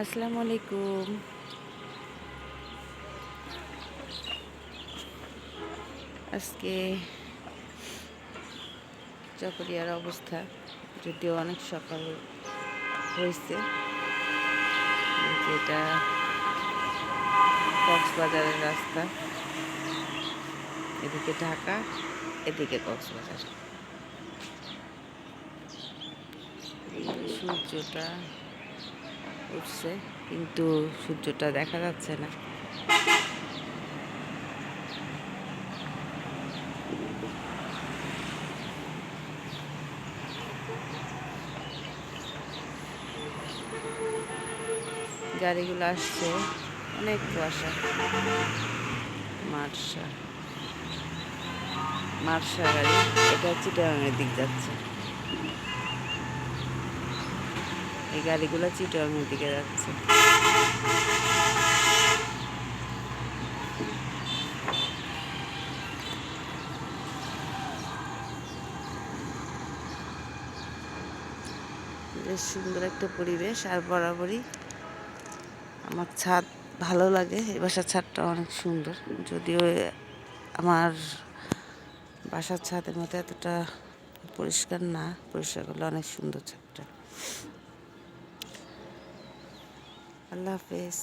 আসসালামু আলাইকুম। আজকে চকরিয়ার অবস্থা যদিও অনেক সকাল হয়েছে যেটা কক্সবাজারের রাস্তা। এদিকে ঢাকা, এদিকে কক্সবাজার। সূর্যটা উঠছে, কিন্তু সূর্যটা দেখা যাচ্ছে না। গাড়িগুলো আসছে, অনেক কুয়াশা। মার্শা। মার্শা গাড়ি, এটা চিটাগাংয়ের দিক যাচ্ছে। এই গাড়িগুলো চিটাগাংয়ের দিকে যাচ্ছে। বেশ সুন্দর একটা পরিবেশ আর বরাবরই আমার ছাদ ভালো লাগে, এই বাসার ছাদটা অনেক সুন্দর। যদিও আমার বাসার ছাদের মতো এতটা পরিষ্কার না, পরিষ্কার করলে অনেক সুন্দর ছাদটা। আল্লাহ হাফেজ